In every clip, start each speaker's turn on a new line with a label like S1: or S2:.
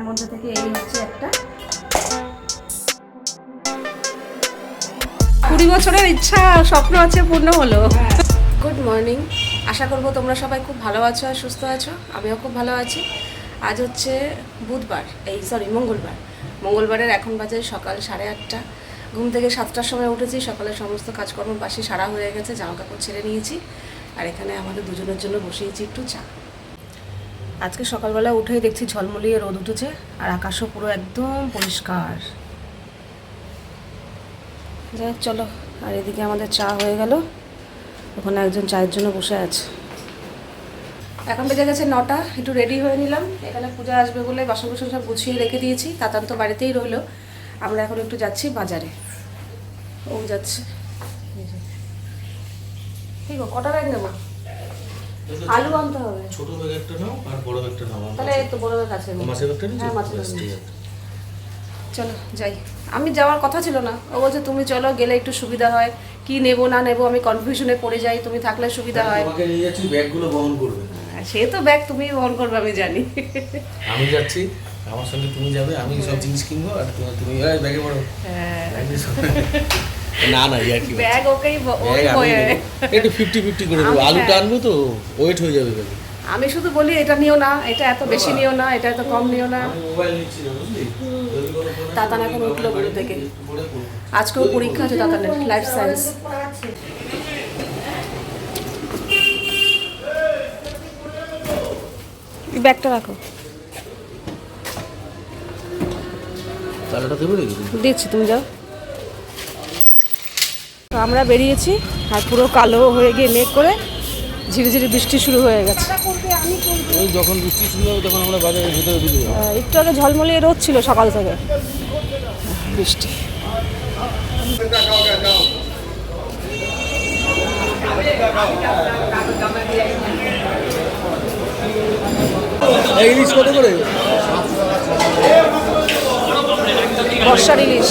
S1: তার মধ্যে থেকে এই হচ্ছে একটা। কুড়ি বছরের ইচ্ছা স্বপ্ন আছে পূর্ণ হলো। গুড মর্নিং আশা করব তোমরা সবাই খুব ভালো আছো আর সুস্থ আছো। আমিও খুব ভালো আছি। আজ হচ্ছে বুধবার এই সরি মঙ্গলবার। মঙ্গলবারের এখন বাজে সকাল সাড়ে আটটা। ঘুম থেকে সাতটার সময় উঠেছি সকালের সমস্ত কাজকর্ম বাসি সারা হয়ে গেছে জামা কাপড় ছেড়ে নিয়েছি। আর এখানে আমাদের দুজনের জন্য বসিয়েছি একটু চা। আজকে সকালবেলা উঠেই দেখছি ঝলমলিয়ে রোদ উঠেছে আর আকাশও পুরো একদম পরিষ্কার। যাই চলো, আর এদিকে আমাদের চা হয়ে গেল। ওখানে একজন চায়ের জন্য বসে আছে। এখন বেজে গেছে নটা, একটু রেডি হয়ে নিলাম। এখানে পূজা আসবে বলে বাসন কুসন সব গুছিয়ে রেখে দিয়েছি, তাতান তো বাড়িতেই রইল। আমরা এখন একটু যাচ্ছি বাজারে। ও যাচ্ছে। ঠিক কটা ব্যাগ নেব? আলু আনতে হবে।
S2: ছোট ব্যাগ একটা নাও আর বড় ব্যাগটা নাও
S1: তাহলে তো বড় ব্যাগ আছে
S2: মাছের ব্যাগটা নিয়েছো
S1: হ্যাঁ মাছের। চলো। যাই। আমি যাওয়ার কথা ছিল না। ও বলছে তুমি চলো গেলে একটু সুবিধা হয়। কি নেব না নেব আমি কনফিউশনে পড়ে যাই। তুমি থাকলে সুবিধা হয়।
S2: তোমাকে নিয়ে যাচ্ছি ব্যাগগুলো বহন করবে।
S1: সে তো ব্যাগ তুমি বহন করবে আমি জানি।
S2: আমি যাচ্ছি আমার সঙ্গে তুমি যাবে আমি সব জিনিস কিনবো আর তুমি ব্যাগে বড় না না ইয়ার কি
S1: ব্যাগ ওকেই ওই।
S2: একটু ফিফটি ফিফটি করে দেবো। আলুটা
S1: হ্যাঁ।
S2: আনব তো ওয়েট হয়ে যাবে ব্যাগে।
S1: আমি শুধু বলি এটা নিও না এটা এত বেশি নিও না এটা এত কম নিও না। তাতান এখন উঠল ঘুম থেকে আজকেও পরীক্ষা আছে তাতানের লাইফ সায়েন্স ব্যাগটা রাখো। দিচ্ছি তুমি যাও। আমরা বেরিয়েছি আর পুরো কালো হয়ে গিয়ে মেঘ করে ঝিরিঝিরি বৃষ্টি শুরু হয়ে গেছে।
S2: ওই যখন বৃষ্টি শুরু হবে তখন আমরা বাজারের ভিতরে ঢুকে
S1: একটু আগে ঝলমলিয়ে রোদ ছিল সকাল থেকে। বৃষ্টি।
S2: ইলিশ কত করে?
S1: বর্ষার ইলিশ।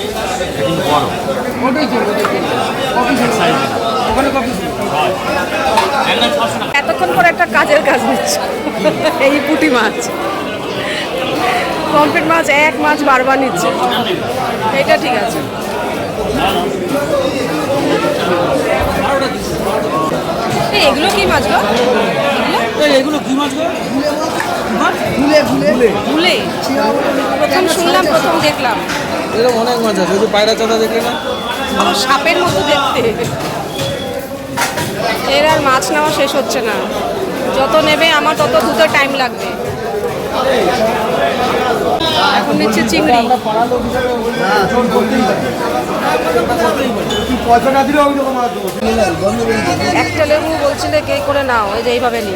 S1: এতক্ষণ পরে একটা কাজের কাজ হচ্ছে। এই পুঁটি মাছ। পম্পেট মাছ এক মাছ বারবার নিচ্ছে। এটা ঠিক আছে। এই, এগুলো কি মাছ গো? এগুলো?
S2: কি মাছ গো?
S1: ভুলে প্রথম শুনলাম প্রথম দেখলাম।
S2: এরকম অনেক মাছ আছে ওই যে পায়রা চাঁদা দেখলে না?
S1: সাপের মতো দেখতে। এর আর মাছ নেওয়া শেষ হচ্ছে না। যত নেবে আমার তত ধুতে টাইম লাগবে। এখন নিচ্ছে চিংড়ি। একটা লেবু বলছিলে কে করে নাও, এই যে এইভাবে নি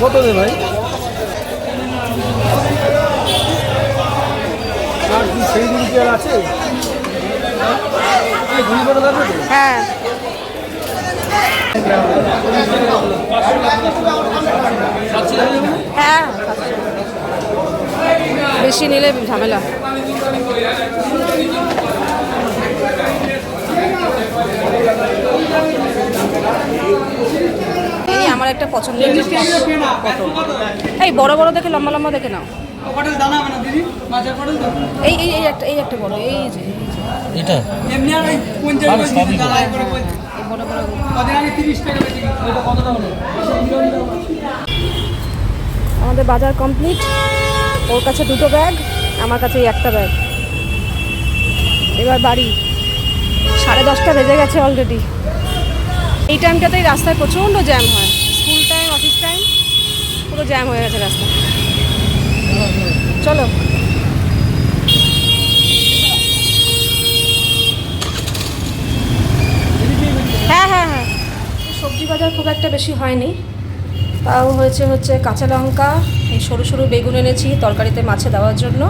S2: কত রে ভাই? আর কি সেই আছে?
S1: হ্যাঁ। হ্যাঁ বেশি নিলে ঝামেলা। এই আমার একটা পছন্দের জিনিস। এই বড় বড় দেখে লম্বা লম্বা দেখে নাও।
S3: পটল দানা হবে না দিদি মাছের পটল তো
S1: এই এই এই একটা এই একটা বড় এই যে
S2: এটা?
S3: এমনি আর ওই পঞ্চাশ করে
S2: সবই
S3: দিদি দানা করে বলছি
S1: বড় বড়
S3: কদিন আগে তিরিশ টাকা বেশি ওইটা কতটা হলো?
S1: আমাদের বাজার কমপ্লিট ওর কাছে দুটো ব্যাগ আমার কাছে এই একটা ব্যাগ এবার বাড়ি। সাড়ে দশটা বেজে গেছে অলরেডি এই টাইমটাতেই রাস্তায় প্রচণ্ড জ্যাম হয়। স্কুল টাইম অফিস টাইম পুরো জ্যাম হয়ে গেছে রাস্তা। চলো। হ্যাঁ হ্যাঁ হ্যাঁ। সবজি বাজার খুব একটা বেশি হয়নি। তাও হয়েছে হচ্ছে কাঁচা লঙ্কা, এই সরু সরু বেগুন এনেছি তরকারিতে মাছে দেওয়ার জন্য।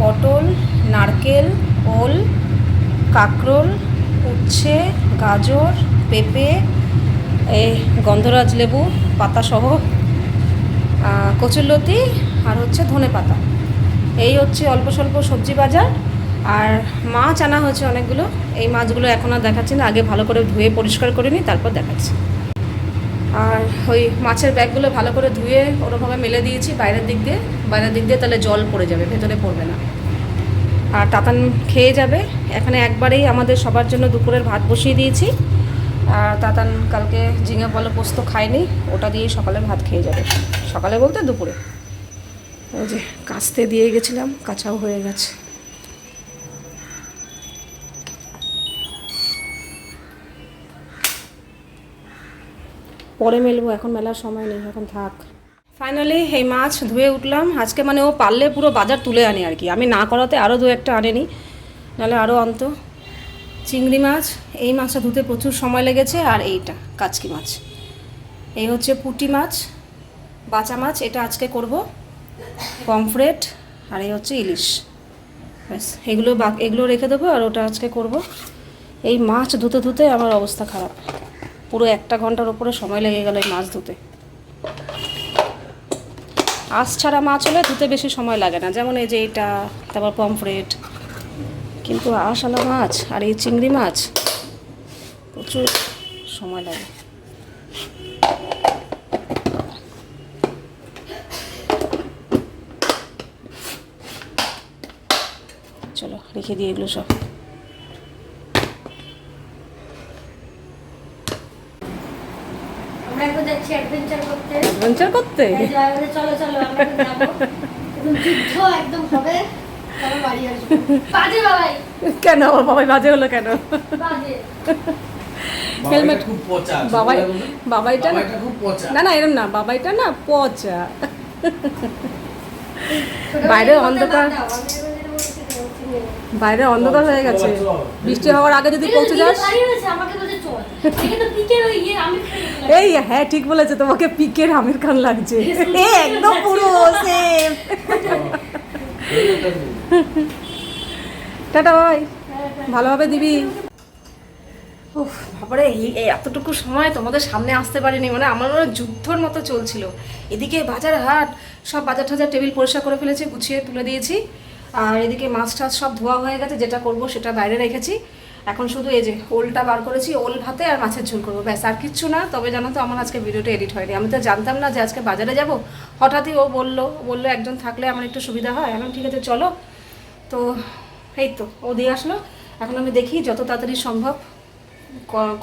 S1: পটল, নারকেল, ওল কাঁকরোল, উচ্ছে, গাজর, পেঁপে এই গন্ধরাজ লেবু, পাতাসহ কচুরলতি আর হচ্ছে ধনে পাতা। এই হচ্ছে অল্প স্বল্প সবজি বাজার। আর মাছ আনা হয়েছে অনেকগুলো। এই মাছগুলো এখন আর দেখাচ্ছি না। আগে ভালো করে ধুয়ে পরিষ্কার করে নিই, তারপর দেখাচ্ছি। আর ওই মাছের ব্যাগগুলো ভালো করে ধুয়ে ওরকমভাবে মেলে দিয়েছি বাইরের দিক দিয়ে। বাইরের দিক দিয়ে তাহলে জল পড়ে যাবে, ভেতরে পড়বে না। আর তাতান খেয়ে যাবে। এখানে একবারেই আমাদের সবার জন্য দুপুরের ভাত বসিয়ে দিয়েছি। আর তাতান কালকে ঝিঙে বলো পোস্ত খায়নি, ওটা দিয়েই সকালে ভাত খেয়ে যাবে। সকালে বলতে দুপুরে। ওই যে কাচতে দিয়ে গেছিলাম, কাঁচাও হয়ে গেছে। পরে মেলবো, এখন মেলার সময় নেই, এখন থাক। ফাইনালি এই মাছ ধুয়ে উঠলাম। আজকে মানে ও পারলে পুরো বাজার তুলে আনি আর কি। আমি না করাতে আরও দু একটা আনেনি, নাহলে আরও আনতো। চিংড়ি মাছ, এই মাছটা ধুতে প্রচুর সময় লেগেছে, আর এইটা, কাচকি মাছ। এই হচ্ছে পুঁটি মাছ, বাঁচা মাছ, এটা আজকে করব। পমফ্রেট, আর এই হচ্ছে ইলিশ। ব্যাস, এগুলো এগুলো রেখে দেবো, আর ওটা আজকে করব। এই মাছ ধুতে ধুতে আমার অবস্থা খারাপ। পুরো একটা ঘণ্টার উপরে সময় লেগে গেল এই মাছ ধুতে। আঁশ ছাড়া মাছ হলে ধুতে বেশি সময় লাগে না। যেমন এই যে এইটা তারপর পমফ্রেট কিন্তু আঁশালা মাছ আর এই চিংড়ি মাছ, প্রচুর সময় লাগে। চলো, রেখে দিই এগুলো সব
S4: আমরা এখন যাচ্ছি অ্যাডভেঞ্চার করতে।
S1: অ্যাডভেঞ্চার করতে?
S4: চলো চলো আমরা যাব। একদম যুদ্ধ একদম হবে। চলো বাড়ি আসব। বাজে বাবাই।
S1: কেন? আমার বাবাই বাজে হলো কেন?
S4: বাজে।
S1: হেলমেট
S2: খুব পচা
S1: বাবাই বাবাইটা না
S2: খুব পচা।
S1: না না এরম না বাবাইটা না পচা। বাইরে অন্ধকার- বাইরে অন্ধকার হয়ে গেছে। বৃষ্টি হওয়ার আগে যদি পৌঁছে যাস
S4: ইয়ে আমি
S1: এই হ্যাঁ ঠিক বলেছে তোমাকে পিকের আমির খান লাগছে। এ একদম পুরো সেম টাটা ভাই ভালোভাবে দিবি। উফ বাবারে এই এতটুকু সময় তোমাদের সামনে আসতে পারিনি মানে আমার মনে হয় যুদ্ধর মতো চলছিল। এদিকে বাজার হাট সব বাজার টাজার টেবিল পরিষ্কার করে ফেলেছি গুছিয়ে তুলে দিয়েছি। আর এদিকে মাছ টাছ সব ধোয়া হয়ে গেছে, যেটা করব সেটা বাইরে রেখেছি। এখন শুধু এই যে ওলটা বার করেছি, ওল ভাতে আর মাছের ঝোল করব। ব্যাস, আর কিচ্ছু না, তবে জানো তো আমার আজকে ভিডিওটা এডিট হয়নি। আমি তো জানতাম না যে আজকে বাজারে যাব। হঠাৎই ও বলল বলল একজন থাকলে আমার একটু সুবিধা হয়। এখন ঠিক আছে, চলো। তো এই তো, ও দিয়ে আসলো। এখন আমি দেখি যত তাড়াতাড়ি সম্ভব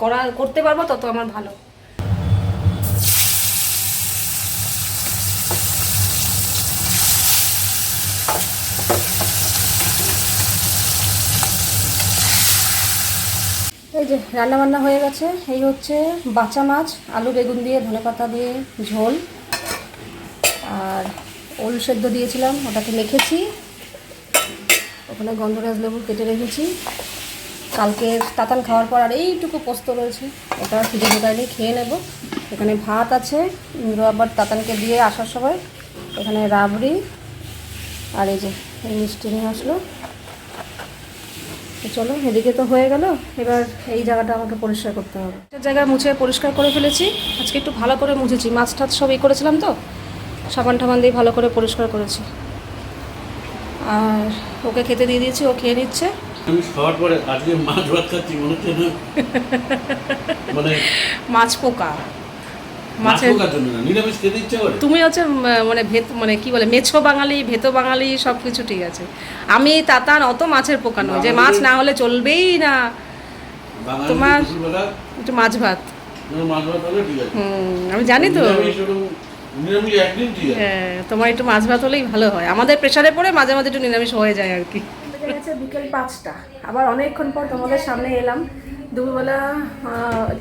S1: করা, করতে পারব তত আমার ভালো। যে রান্না বান্না হয়ে গেছে, এই হচ্ছে বাঁচা মাছ, আলু বেগুন দিয়ে ধনেপাতা দিয়ে ঝোল। আর ওল সেদ্ধ দিয়েছিলাম, ওটাকে মেখেছি। ওখানে গন্ধরাজ লেবু কেটে রেখেছি। কালকে তাতান খাওয়ার পর আর এইটুকু পোস্ত রয়েছে, ওটা ফ্রিজে ঢোকাইলে খেয়ে নেব। এখানে ভাত আছে আবার তাতানকে দিয়ে আসার সময় এখানে রাবড়ি, আর এই যে এই মিষ্টি নিয়ে আসলো। তো চলো এদিকে তো হয়ে গেল। এবার এই জায়গাটা আমাকে পরিষ্কার করতে হবে। একটা জায়গা মুছে পরিষ্কার করে ফেলেছি। আজকে একটু ভালো করে মুছেছি। মাছ টাছ সব ই করেছিলাম তো? সাবান টাবান দিয়ে ভালো করে পরিষ্কার করেছি। আর ওকে খেতে দিয়ে দিয়েছি ও খেয়ে নিচ্ছে।
S5: আমি খাওয়ার পরে আজকে মাছ ভাত খাচ্ছি মনে হচ্ছে না। মানে
S1: মাছ পোকা। মাছের
S5: পোকার জন্য না নিরামিষ খেতে ইচ্ছে করে।
S1: তুমি হচ্ছে মানে ভেত মানে কি বলে মেছো বাঙালি ভেতো বাঙালি সব কিছু ঠিক আছে। আমি তাতান অত মাছের পোকা নয় যে মাছ না হলে চলবেই না। তোমার- একটু মাছ ভাত।
S5: কোনো মাছ ভাত হলে ঠিক আছে।
S1: হুম আমি জানি তো। হ্যাঁ, তোমার একটু মাছ ভাত হলেই ভালো হয়। আমাদের প্রেশারে পড়ে মাঝে মাঝে একটু নিরামিষ হয়ে যায় আর কি। গেছে বিকেল পাঁচটা। আবার অনেকক্ষণ পর তোমাদের সামনে এলাম। দুপুরবেলা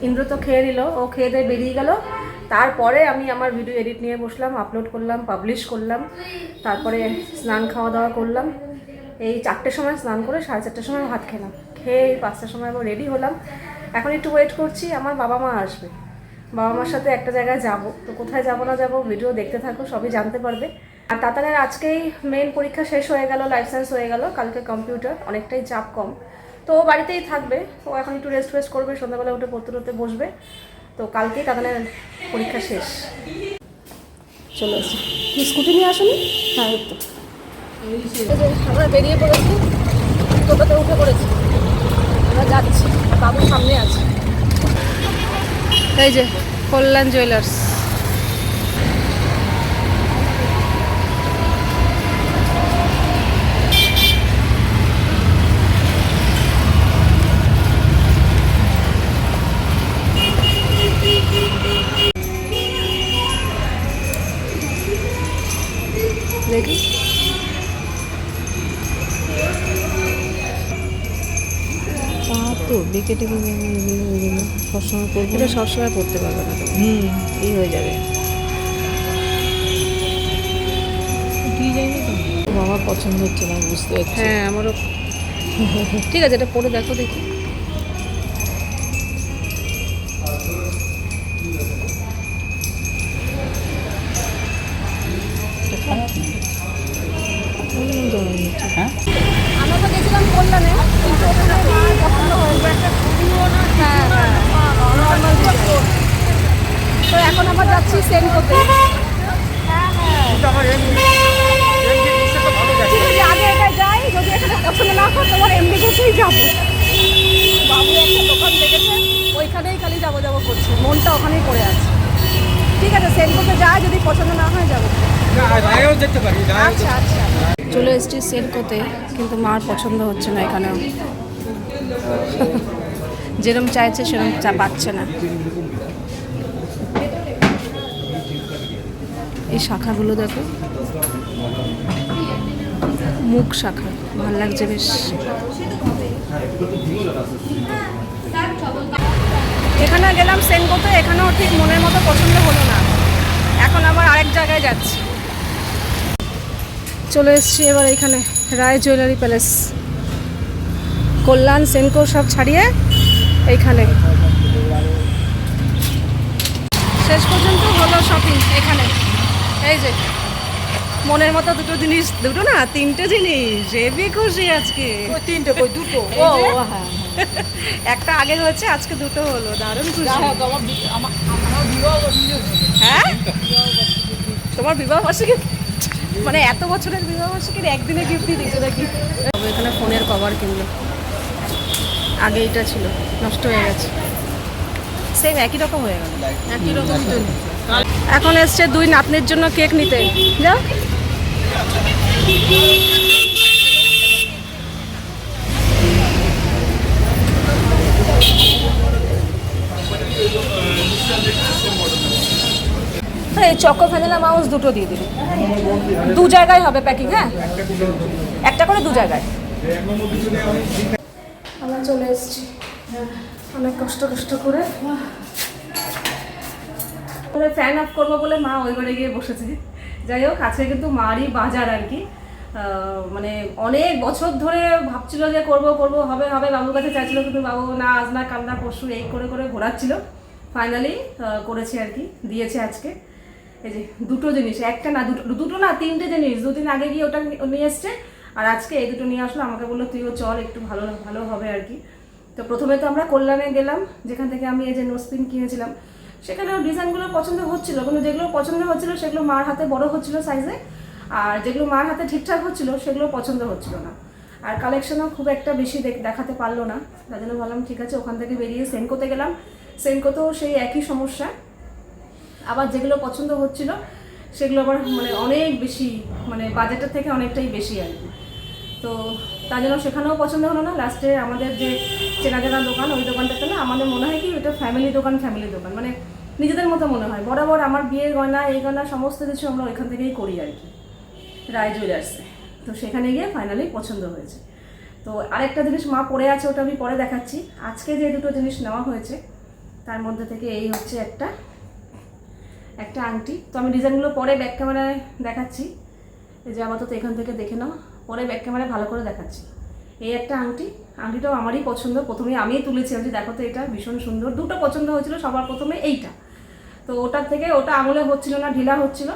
S1: ইন্দ্র তো খেয়ে নিল ও খেয়ে দিয়ে বেরিয়ে গেল। তারপরে আমি আমার ভিডিও এডিট নিয়ে বসলাম আপলোড করলাম পাবলিশ করলাম, তারপরে স্নান খাওয়া দাওয়া করলাম। এই চারটের সময় স্নান করে সাড়ে চারটের সময় ভাত খেলাম। খেয়ে পাঁচটার সময় আবার রেডি হলাম। এখন একটু ওয়েট করছি, আমার বাবা মা আসবে। বাবা মার সাথে একটা জায়গায় যাব। তো কোথায় যাব না যাব ভিডিও দেখতে থাকো, সবই জানতে পারবে। আর তাতানের আজকেই মেন পরীক্ষা শেষ হয়ে গেল লাইসেন্স হয়ে গেল, কালকে কম্পিউটার অনেকটাই চাপ কম। তো ও বাড়িতেই থাকবে, ও এখন একটু রেস্ট ফেস্ট করবে, সন্ধ্যাবেলা উঠে পড়তে পড়তে বসবে। তো কালকে কাতানের পরীক্ষা শেষ। চলে এসে। স্কুটি নিয়ে আসুন হ্যাঁ তো। আমরা বেরিয়ে পড়েছি, টোটোতে উঠে পড়েছি। আমরা যাচ্ছি, বাবু সামনে আছে। এই যে কল্যাণ জুয়েলার্স। তো বিকেটে সবসময় করব এটা সবসময় করতে পারবে না হুম। এই হয়ে যাবে।
S6: আমার পছন্দ হচ্ছে না বুঝতে পারছি।
S1: হ্যাঁ আমারও। ঠিক আছে এটা পরে দেখো দেখি। তো এখন আবার যাচ্ছি ঠিক আছে আগে এটা যাই যদি এখানে পছন্দ না হয় তোমার যাব। বাবু একটা দোকান দেখেছে ওইখানেই খালি যাব যাব করছে। মনটা ওখানেই পড়ে আছে। ঠিক আছে যাই যদি পছন্দ না হয় যাব। আচ্ছা আচ্ছা। চলে এসেছি সেলকোতে কিন্তু মার পছন্দ হচ্ছে না এখানেও। যেরম চাইছে সেরম চা পাচ্ছে না। এই শাখাগুলো দেখো। মুখ শাখা, ভালো লাগছে বেশ। এখানে গেলাম সেনকোতে এখানেও ঠিক মনের মতো পছন্দ হলো না। এখন আবার আরেক জায়গায় যাচ্ছি। চলে এসেছি এবার এখানে, রায় জুয়েলারি প্যালেস। কল্যাণ সেনকো সব ছাড়িয়ে এইখানে। শেষ পর্যন্ত হলো শপিং এখানে। এই যে মনের মতো দুটো জিনিস দুটো না তিনটে জিনিস। হেবি খুশি আজকে।
S6: তিনটে কই দুটো?
S1: ও,
S6: ও, হ্যাঁ
S1: একটা আগে হয়েছে আজকে দুটো হলো। দারুণ খুশি।
S6: হ্যাঁ আমার আমার আমার বিবাহ বার্ষিকী।
S1: হ্যাঁ? তোমার বিবাহ বার্ষিকী? মানে এত বছরের বিবাহ বার্ষিকীর একদিনে গিফটই দিয়েছে নাকি? তবে এখানে ফোনের কভার কিনলো আগে এটা ছিল নষ্ট হয়ে গেছে। সেম একই রকম হয়ে গেল। একই রকম। এখন এসছে দুই নাতনির জন্য কেক নিতে। যাও। এই চকো ভ্যানিলা মাউস দুটো দিয়ে দিবি। দু জায়গায় হবে প্যাকিং হ্যাঁ? একটা করে দু জায়গায়। আমরা চলে এসেছি। অনেক কষ্ট কষ্ট করে। ওরা ফ্যান অফ করব বলে মা ওই ঘরে গিয়ে বসেছে। যাই হোক, আজকে কিন্তু মারই বাজার আর কি। মানে অনেক বছর ধরে ভাবছিল যে করব করব, হবে হবে, বাবুর কাছে চাইছিল, কিন্তু বাবু না, আজ না, কাল না, পরশু এই করে করে ঘোরাচ্ছিল। ফাইনালি করেছে আর কি, দিয়েছে আজকে। এই যে দুটো জিনিস, একটা না, দুটো দুটো না, তিনটে জিনিস। দুদিন আগে গিয়ে ওটা নিয়ে এসছে, আর আজকে এই দুটো নিয়ে আসলো। আমাকে বলল, তুইও চল, একটু ভালো ভালো হবে আর কি। তো প্রথমে তো আমরা কল্যাণে গেলাম, যেখান থেকে আমি এই যে নোসপিন কিনেছিলাম। সেখানেও ডিজাইনগুলো পছন্দ হচ্ছিল, কিন্তু যেগুলো পছন্দ হচ্ছিল সেগুলো মার হাতে বড় হচ্ছিল সাইজে আর যেগুলো মার হাতে ঠিকঠাক হচ্ছিল সেগুলো পছন্দ হচ্ছিল না। আর কালেকশনও খুব একটা বেশি দেখ- দেখাতে পারল না, তার জন্য ভাবলাম ঠিক আছে, ওখান থেকে বেরিয়ে সেনকোতে গেলাম। সেনকোতেও সেই একই সমস্যা, আবার যেগুলো পছন্দ হচ্ছিল, সেগুলো আবার মানে অনেক বেশি মানে বাজেটের থেকে অনেকটাই বেশি আর কি। তো তার জন্য সেখানেও পছন্দ হলো না। লাস্টে আমাদের যে চেনা জানা দোকান, ওই দোকানটাতে না আমাদের মনে হয় কি ওইটা ফ্যামিলি দোকান ফ্যামিলি দোকান। মানে নিজেদের মতো মনে হয়। বরাবর আমার বিয়ের গয়না, এই গয়না, সমস্ত কিছু আমরা ওইখান থেকেই করি আর কি। রায় জুয়েলার্সে তো সেখানে গিয়ে ফাইনালি পছন্দ হয়েছে। তো আরেকটা জিনিস মা পড়ে আছে, ওটা আমি পরে দেখাচ্ছি। আজকে যে দুটো জিনিস নেওয়া হয়েছে, তার মধ্যে থেকে এই হচ্ছে একটা একটা আংটি। তো আমি ডিজাইনগুলো পরে ব্যাক ক্যামেরায় দেখাচ্ছি। এই যে আপাতত এখান থেকে দেখে নাও। পরে ব্যাক ক্যামেরায় ভালো করে দেখাচ্ছি। এই একটা আংটি, আংটিটাও আমারই পছন্দ। প্রথমে আমিই তুলেছি আমি যে দেখো তো এটা ভীষণ সুন্দর। দুটো পছন্দ হয়েছিল, সবার প্রথমে এইটা। তো ওটার থেকে ওটা আঙুলে হচ্ছিল না, ঢিলা হচ্ছিল,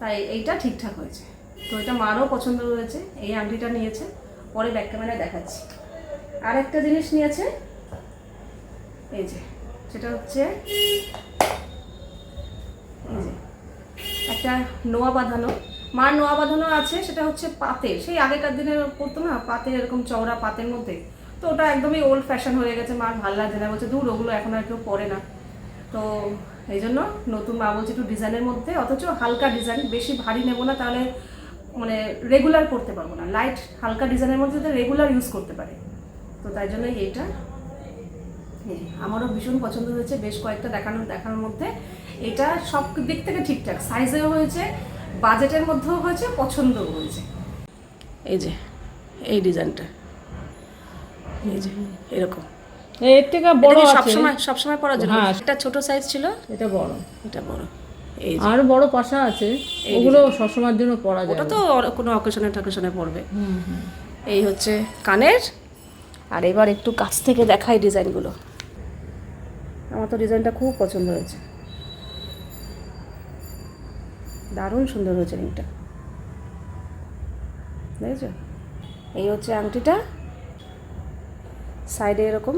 S1: তাই এইটা ঠিকঠাক হয়েছে। তো এটা মারও পছন্দ হয়েছে, এই আংটিটা নিয়েছে, পরে ব্যাক ক্যামেরায় দেখাচ্ছি। আর একটা জিনিস নিয়েছে, এই যে, সেটা হচ্ছে, এই যে, একটা নোয়া বাঁধানো। মার নোয়া বাঁধানো আছে, সেটা হচ্ছে পাতের। সেই আগেকার দিনে পড়তো না, পাতের এরকম চওড়া পাতের মধ্যে। তো ওটা একদমই ওল্ড ফ্যাশন হয়ে গেছে, মার ভালো লাগছে না। বলছে দূর ওগুলো এখন আর কেউ পরে না। তো এই জন্য নতুন মা বলছে, একটু ডিজাইনের মধ্যে, অথচ হালকা ডিজাইন, বেশি ভারী নেব না, তাহলে মানে রেগুলার করতে পারব না। লাইট হালকা ডিজাইনের মধ্যে যাতে রেগুলার ইউজ করতে পারে। তো তাই জন্য এইটা। আমারও ভীষণ পছন্দ হয়েছে, বেশ কয়েকটা দেখানোর দেখানোর মধ্যে। এটা সব দিক থেকে ঠিকঠাক। সাইজেও হয়েছে বাজেটের মধ্যেও হয়েছে পছন্দও হয়েছে। এই যে এই ডিজাইনটা। এই যে এরকম।
S6: এর থেকে বড় আছে?
S1: সবসময় সবসময় পরার জন্য?
S6: হ্যাঁ।
S1: এটা ছোট সাইজ ছিল?
S6: এটা বড়।
S1: এটা বড়। এই
S6: আর বড় পাশা আছে। ওগুলো সবসময়ের জন্য পরা যায়।
S1: ওটা তো কোনো অকেশনে টকেশনে পড়বে এই হচ্ছে কানের। আর এবার একটু কাছ থেকে দেখাই ডিজাইনগুলো। আমার তো ডিজাইনটা খুব পছন্দ হয়েছে। দারুণ সুন্দর হয়েছে রিংটা দেখেছ? এই হচ্ছে আংটিটা। সাইডে এরকম।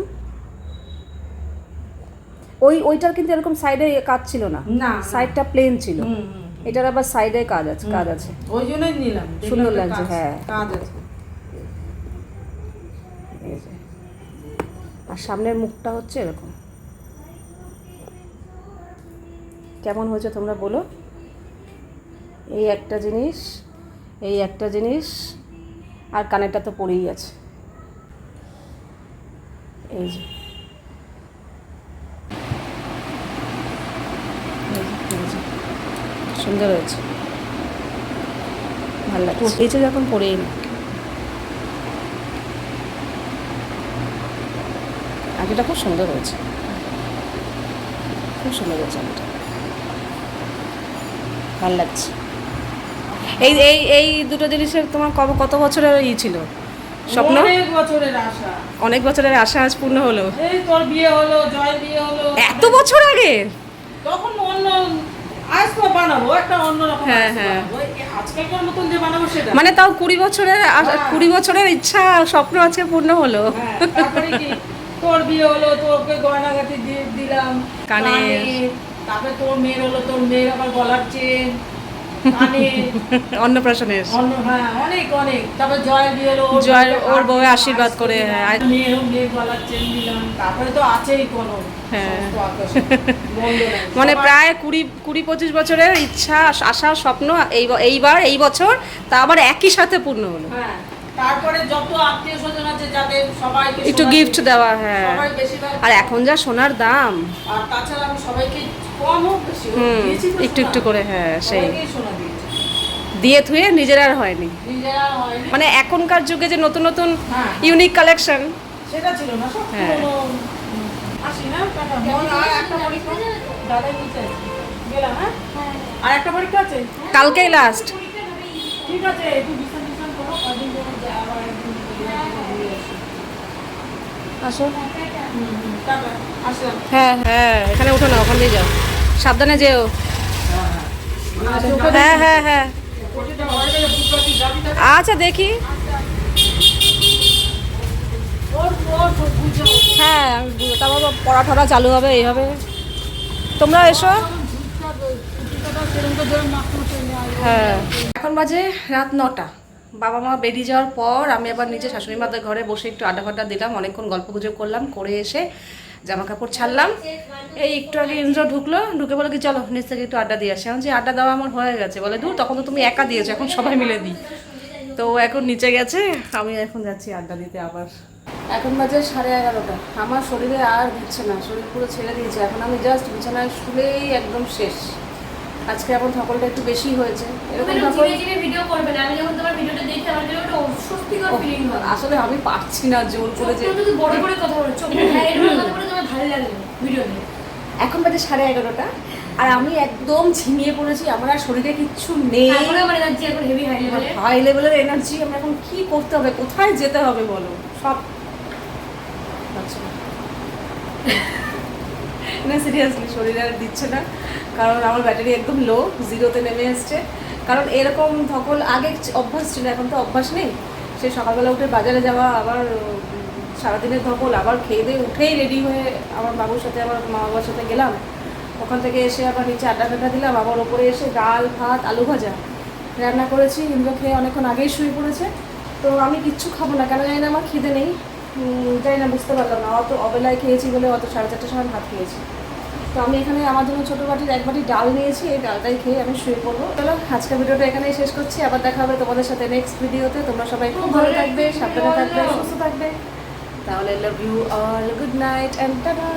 S1: ওই ওইটার কিন্তু এরকম সাইডে কাজ ছিল না।
S6: না
S1: সাইডটা প্লেন ছিল। এটার আবার সাইডে কাজ আছে কাজ আছে।
S6: ওই জন্যই নিলাম।
S1: সুন্দর লাগছে, হ্যাঁ।
S6: কাজ আছে।
S1: আর সামনের মুখটা হচ্ছে এরকম। কেমন হয়েছে তোমরা বলো? এই একটা জিনিস, এই একটা জিনিস, আর কানেরটা তো পড়েই আছে। এই যে। সুন্দর হয়েছে। ভালো লাগছে। এই যে যখন পরেই না। আগে খুব সুন্দর হয়েছে। খুব সুন্দর হয়েছে আংটিটা ভালো লাগছে। এই এই এই দুটো জিনিসের তোমার কত কত বছরের ই ছিল? স্বপ্ন?
S6: অনেক বছরের আশা।
S1: অনেক বছরের আশা আজ পূর্ণ হলো।
S6: এই তোর বিয়ে হলো জয় বিয়ে হলো।
S1: এত বছর আগে?
S6: তখন অন্য বানাবো একটা অন্যরকম
S1: হ্যাঁ, হ্যাঁ।
S6: আজকালকার মতন যে বানাবো সেটা।
S1: মানে তাও কুড়ি বছরের কুড়ি বছরের ইচ্ছা স্বপ্ন আজকে পূর্ণ হলো।
S6: হ্যাঁ, তারপরে কি? তোর বিয়ে হলো তোকে গয়নাগাটি দিয়ে দিলাম।
S1: কানের।
S6: তারপরে তোর মেয়ের হলো তোর মেয়ের আবার গলার চেন কানে
S1: অন্নপ্রাশনের।
S6: হ্যাঁ অনেক অনেক। তারপরে জয়ের বিয়ে হলো ওর দিলাম,
S1: আশীর্বাদ করে, হ্যাঁ।
S6: তারপরে তো আছেই কোনো
S1: হ্যাঁ। মানে প্রায় কুড়ি কুড়ি পঁচিশ বছরের ইচ্ছা আশা স্বপ্ন এই এইবার এই বছর তা আবার একই সাথে পূর্ণ হলো।
S6: হ্যাঁ তারপরে যত আত্মীয় স্বজন আছে যাদের সবাইকে
S1: একটু গিফট দেওয়া হ্যাঁ। আর এখন যা সোনার দাম।
S6: আর তাছাড়া আমি সবাইকে
S1: হুম একটু একটু করে হ্যাঁ সেই। দিয়ে থুয়ে নিজের আর হয়নি। মানে এখনকার যুগে যে নতুন নতুন
S6: হ্যাঁ।
S1: ইউনিক কালেকশন
S6: সেটা ছিল না সব
S1: হ্যাঁ।
S6: আর একটা পরীক্ষা আছে। হ্যাঁ? আর একটা পরীক্ষা আছে?
S1: কালকেই লাস্ট
S6: ঠিক আছে আসি।
S1: হ্যাঁ হ্যাঁ এখানে উঠো না ওখান দিয়ে যাও। সাবধানে যেও। হ্যাঁ হ্যাঁ হ্যাঁ? আচ্ছা দেখি। হ্যাঁ তারপর পড়া টড়া চালু হবে এই হবে তোমরা এসো। হ্যাঁ। এখন বাজে রাত নটা। বাবা মা বেরিয়ে যাওয়ার পর আমি আবার নিজে শাশুড়ি মাদের ঘরে বসে একটু আড্ডা ফাড্ডা দিলাম, অনেকক্ষণ গল্প গুজব করলাম, করে এসে জামা কাপড় ছাড়লাম। এই একটু আগে ইন্দ্র ঢুকলো, ঢুকে বলে কি, চলো নিচ থেকে একটু আড্ডা দিয়ে আসি। যে আড্ডা দেওয়া আমার হয়ে গেছে, বলে, দূর, তখন তো তুমি একা দিয়েছ, এখন সবাই মিলে দিই। তো এখন নিচে গেছে, আমি এখন যাচ্ছি আড্ডা দিতে আবার। এখন বাজে সাড়ে এগারোটা। আমার শরীরে আর দিচ্ছে না, শরীর পুরো ছেড়ে দিয়েছে। এখন আমি জাস্ট বিছানায় শুলেই একদম শেষ। আজকে এখন ধকলটা একটু বেশি হয়েছে। এরকম ধকল
S4: ধীরে ধীরে ভিডিও করবে আমি যখন তোমার ভিডিওটা দেখি আমার একটা অস্বস্তিকর ফিলিং হয়।
S1: আসলে আমি পারছি না জোর করে যে
S4: চোখটা বড় করে কথা বলো। চোখ হ্যাঁ এরকম কথা বলে তোমার ভালো লাগে ভিডিওতে
S1: এখন বাজে সাড়ে এগারোটা আর আমি একদম ঝিমিয়ে পড়েছি। আমার আর শরীরে কিচ্ছু নেই।
S4: হাই
S1: লেভেলের এনার্জি আমরা এখন কি করতে হবে কোথায় যেতে হবে বলো? সব আচ্ছা। না সিরিয়াসলি শরীরে আর দিচ্ছে না। কারণ আমার ব্যাটারি একদম লো জিরোতে নেমে এসছে। কারণ এরকম ধকল আগে অভ্যাস ছিল, এখন তো অভ্যাস নেই। সে সকালবেলা উঠে বাজারে যাওয়া, আবার সারাদিনের ধকল, আবার খেয়ে দিয়ে উঠেই রেডি হয়ে আমার বাবুর সাথে, আমার মা বাবার সাথে গেলাম। ওখান থেকে এসে আবার নিচে আড্ডা ফাড্ডা দিলাম, আবার ওপরে এসে ডাল, ভাত, আলু ভাজা রান্না করেছি। ইন্দ্র খেয়ে অনেকক্ষণ আগেই শুয়ে পড়েছে। তো আমি কিচ্ছু খাব না, কেন জানি না, আমার খিদে নেই। জানি না, বুঝতে পারলাম না। অত অবেলায় খেয়েছি বলে অত সাড়ে চারটার সময় ভাত খেয়েছি। তো আমি এখানে আমার জন্য ছোটো বাটির এক বাটি ডাল নিয়েছি, এই ডালটাই খেয়ে আমি শুয়ে পড়ব। চলো, আজকের ভিডিওটা এখানেই শেষ করছি। আবার দেখা হবে তোমাদের সাথে নেক্সট ভিডিওতে। তোমরা সবাই খুব ভালো থাকবে, সাবধানে থাকবে, সুস্থ থাকবে। তাহলে love you all good night and
S4: tata